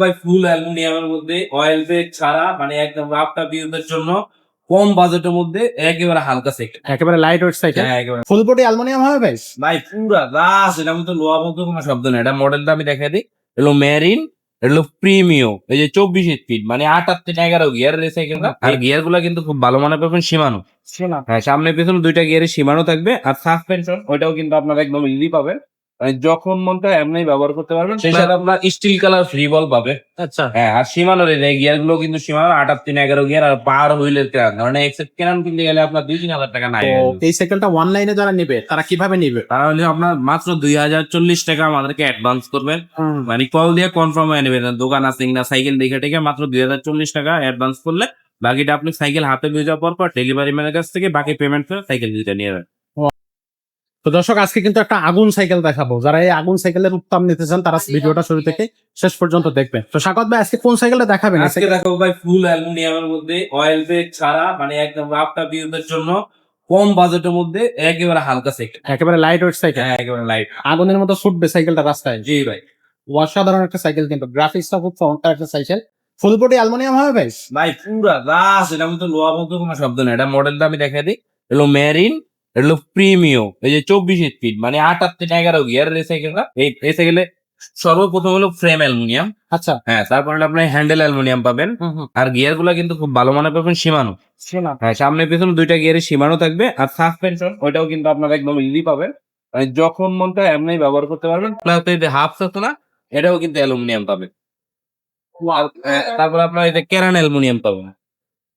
ভাই ফুল অ্যালুমিনিয়ামের মধ্যে অয়েল ব্রেক ছাড়া মানে একদম রাফটা বিউদের জন্য কম বাজেটের মধ্যে একেবারে হালকা সেক্টর একেবারে লাইট ওয়েট সাইকেল হ্যাঁ একেবারে। ফুল বডি অ্যালুমিনিয়াম হবে ভাই? ভাই পুরা রাস এটা মতো লোয়া বলতে কোনো শব্দ নেই। এটা মডেলটা আমি দেখাই দিই। এলো মেরিন এলো প্রিমিও এই যে চব্বিশ স্পিড মানে আট আট তিন এগারো গিয়ার সাইকেলটা আর গিয়ারগুলা কিন্তু খুব ভালো মানের পাবেন সীমানো। হ্যাঁ সামনে পেছনে দুইটা গিয়ারে সীমানো থাকবে। আর সাসপেনশন ওইটাও কিন্তু আপনারা একদম ইজি পাবেন। মানে যখন মন চায় এমনি ব্যবহার করতে পারবেন সেই সাথে আপনার স্টিল কালার ফ্রি বল পাবে। আচ্ছা। হ্যাঁ আর সীমানোর এই গিয়ারগুলো কিন্তু সীমানোর আট আট তিন এগারো গিয়ার আর পার হুইলের কেনান কারণ এক্সেপ্ট কেনান কিনতে গেলে আপনার দুই তিন হাজার টাকা নাই। তো এই সাইকেলটা ওয়ান লাইনে যারা নেবে তারা কীভাবে নিবে? তাহলে আপনার মাত্র দুই হাজার চল্লিশ টাকা আমাদেরকে অ্যাডভান্স করবেন। মানে কল দিয়ে কনফার্ম হয়ে নেবেন দোকান আছে না সাইকেল দেখে টেকে মাত্র দুই হাজার চল্লিশ টাকা অ্যাডভান্স করলে বাকিটা আপনি সাইকেল হাতে নিয়ে যাওয়ার পর পর ডেলিভারি ম্যানের কাছ থেকে বাকি পেমেন্ট করে সাইকেল দিতে নিয়ে যাবেন। তো দর্শক আজকে কিন্তু একটা আগুন সাইকেল দেখাবো। যারা এই আগুন সাইকেলের উত্তাম নিতে চান তারা ভিডিওটা শুরু থেকে শেষ পর্যন্ত দেখবেন। তো স্বাগত ভাই আজকে কোন সাইকেলটা দেখাবেন আজকে দেখো ভাই ফুল অ্যালুমিনিয়ামের মধ্যে অয়েল ব্রেক ছাড়া মানে একদম রাফটা বিউদের জন্য কম বাজেটের মধ্যে একেবারে হালকা সেক্টর একেবারে লাইট ওয়েট সাইকেল হ্যাঁ একেবারে লাইট আগুনের মতো ছুটবে সাইকেলটা রাস্তায়। জি ভাই। অসাধারণ একটা সাইকেল কিন্তু। গ্রাফিক্সটা খুব চমৎকার একটা সাইকেল ফুল বডি অ্যালুমিনিয়াম হবে ভাই? ভাই পুরা রাস এটা মতো লোয়া বলতে কোনো শব্দ নেই। এটা মডেলটা আমি দেখাই দিই। এলো মেরিন এলো প্রিমিও এই যে চব্বিশ স্পিড মানে আট আট তিন এগারো গিয়ার এই সাইকেলটা এই এই সাইকেলে সর্বপ্রথম হলো ফ্রেম অ্যালুমিনিয়াম আচ্ছা। হ্যাঁ তারপর হলো আপনি হ্যান্ডেল অ্যালুমিনিয়াম পাবেন। আর গিয়ারগুলা কিন্তু খুব ভালো মানের পাবেন সীমানো হ্যাঁ সামনে পেছনে দুইটা গিয়ারে সীমানো থাকবে। আর সাসপেনশন ওইটাও কিন্তু আপনারা একদম ইজি পাবেন। মানে যখন মন চায় এমনি ব্যবহার করতে পারবেন। প্লাস এই যে হাফ থাকতো না এটাও কিন্তু অ্যালুমিনিয়াম পাবে আর, তারপর আপনার এই যে কেরান অ্যালুমিনিয়াম পাবেন।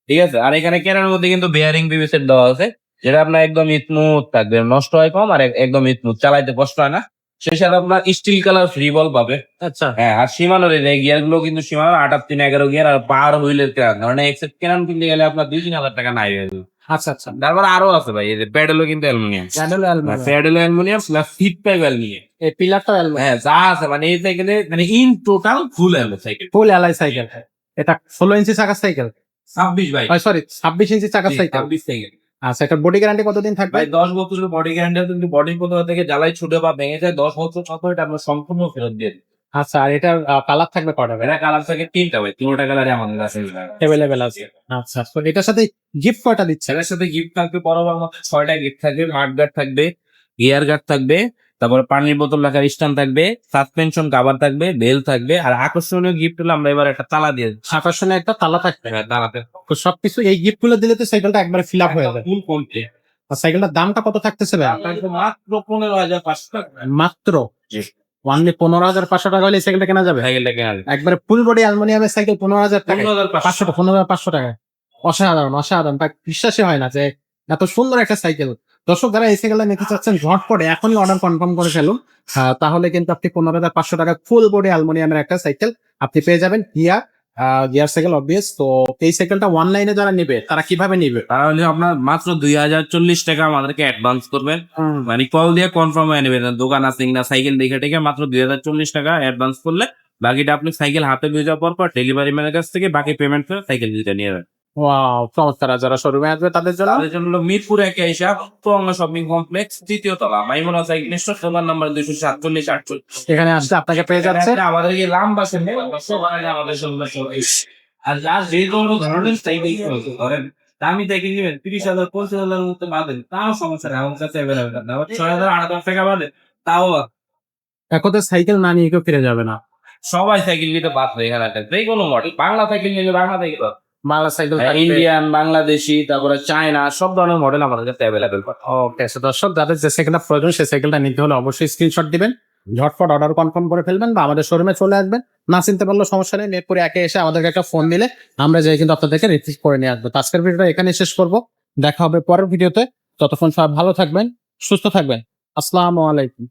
ঠিক আছে? আর এখানে কেরানের মধ্যে কিন্তু বেয়ারিং বিবিসের দেওয়া আছে। যেটা আপনার একদম স্মুথ থাকবে নষ্ট হয় কম আর একদম স্মুথ চালাইতে কষ্ট হয় না। সেই সাথে আপনার স্টিল কালার ফ্রি বল পাবে। আচ্ছা। হ্যাঁ আর সীমানোর গিয়ারগুলো কিন্তু সীমানোর আট আট তিন এগারো গিয়ার আর পার হুইলের কারণ এক্সেপ্ট কিনতে গেলে আপনার দুই তিন হাজার টাকা নাই হয়ে যাবে। আচ্ছা আচ্ছা। তারপর আরও আছে ভাই এই যে প্যাডেলও কিন্তু aluminium pedal aluminium প্যাডেলও aluminium plus seat pack aluminium এই পিলারটা অ্যালুমিনিয়াম হ্যাঁ যা আছে মানে এই সাইকেলে মানে in total full alu cycle full alloy cycle এটা ষোলো ইঞ্চি চাকার সাইকেল ছাব্বিশ ভাই। সরি ছাব্বিশ ইঞ্চি চাকার সাইকেল ছাব্বিশ সাইকেল আচ্ছা এটা বডি গ্যারান্টি কতদিন থাকবে? ভাই দশ বছর বডি গ্যারান্টি কিন্তু বডি কোথাও থেকে জ্বালাই ছুটে বা ভেঙে যায় দশ বছর কত এটা আমরা সম্পূর্ণ ফেরত দিয়ে দিই। আচ্ছা আর এটার কালার থাকবে কটা এটা কালার থাকে তিনটা ভাই তিনটা কালারে আমাদের আছে। অ্যাভেলেবেল আছে। আচ্ছা তো এটার সাথে গিফট কয়টা দিচ্ছে? এর সাথে গিফট থাকবে বরাবর মতো ছয়টা গিফট থাকবে হার্ড গার্ড থাকবে গিয়ার গার্ড থাকবে তারপরে পানির বোতল রাখার স্ট্যান্ড থাকবে সাসপেনশন কাভার থাকবে বেল থাকবে আর আকর্ষণীয় গিফট হলো আমরা এবার একটা তালা দিয়ে দিচ্ছি। আকর্ষণে একটা তালা থাকবে। হ্যাঁ, তালাতে। তো সবকিছু এই গিফটগুলো দিলে তো সাইকেলটা একবারে ফিল আপ হয়ে যাবে ফুল কমপ্লিট আর সাইকেলটার দামটা কত থাকতেছে ভাই? মাত্র পনেরো হাজার পাঁচশো টাকা। মাত্র? ওয়ানলি পনেরো হাজার পাঁচশো টাকা হলে সাইকেলটা কেনা যাবে? সাইকেলটা কেনা যায় একবারে ফুল বডি অ্যালুমিনিয়ামের সাইকেল পনেরো হাজার পনেরো হাজার পাঁচশো। টাকা পনেরো হাজার পাঁচশো টাকা অসাধারণ অসাধারণ। বিশ্বাসই হয় না যে এত সুন্দর একটা সাইকেল দর্শক যারা এই সাইকেলটা নিতে চাচ্ছেন ঝটপট এখনই অর্ডার কনফার্ম করে ফেলুন। তাহলে কিন্তু আপনি পনেরো হাজার পাঁচশো টাকা ফুল বডি অ্যালুমিনিয়ামের একটা সাইকেল আপনি পেয়ে যাবেন গিয়া গিয়ার সাইকেল অবভিয়াস তো এই সাইকেলটা ওয়ান লাইনে যারা নেবে তারা কীভাবে নিবে? তারা হলে আপনার মাত্র দুই হাজার চল্লিশ টাকা আমাদেরকে অ্যাডভান্স করবেন মানে কল দিয়ে কনফার্ম হয়ে নেবেন দোকান আছে না সাইকেল দেখে টেকে মাত্র দুই হাজার চল্লিশ টাকা অ্যাডভান্স করলে বাকিটা আপনি সাইকেল হাতে নিয়ে যাওয়ার পর পর ডেলিভারি ম্যানের কাছ থেকে বাকি পেমেন্ট করে সাইকেল নিয়ে যাবেন। ওয়াও চমৎকার যারা শোরুমে আসবে তাদের জন্য? তাদের জন্য মিরপুর একে তোরঙ্গা শপিং কমপ্লেক্স তৃতীয় তলা মাইমুনা সাইকেল ফোন নাম্বার দুইশো সাতচল্লিশ আটচল্লিশ। এখানে আসলে আপনাকে পেয়ে যাচ্ছে। আমাদেরকে লাম্বা সেনে আমাদের সঙ্গে আর যার যে কোনো ধরনের সাইকেল ধরেন দামি সাইকেল নেবেন তিরিশ হাজার পঁচিশ হাজার মধ্যে বাদেন তাও সমস্যা নেই আমার কাছে অ্যাভেলেবেল আবার ছয় হাজার আট হাজার টাকা বাদে তাও একতে সাইকেল না নিয়ে কেউ ফিরে যাবে না। সবাই সাইকেল নিতে বাধ্য এখানে যে কোনো মডেল বাংলা সাইকেল নিলে Bangla cycle Bangla cycle Indian Bangladeshi তারপরে চায়না সব ধরনের মডেল আমাদের কাছে অ্যাভেলেবেল ওকে সো দর্শক যাদের যে সাইকেলটা প্রয়োজন সেই সাইকেলটা নিতে হলে অবশ্যই স্ক্রিনশট দিবেন ঝটফট অর্ডার কনফার্ম করে ফেলবেন বা আমাদের শোরুমে চলে আসবেন। না চিনতে পারলেও সমস্যা নেই নেট মেটপুরে একে এসে আমাদেরকে একটা ফোন দিলে আমরা যাই কিন্তু আপনাদেরকে রিসিভ করে নিয়ে আসব। আজকের ভিডিওটা এখানে শেষ করব। দেখা হবে পরের ভিডিওতে ততক্ষণ সবাই ভালো থাকবেন সুস্থ থাকবেন। আসসালামু আলাইকুম।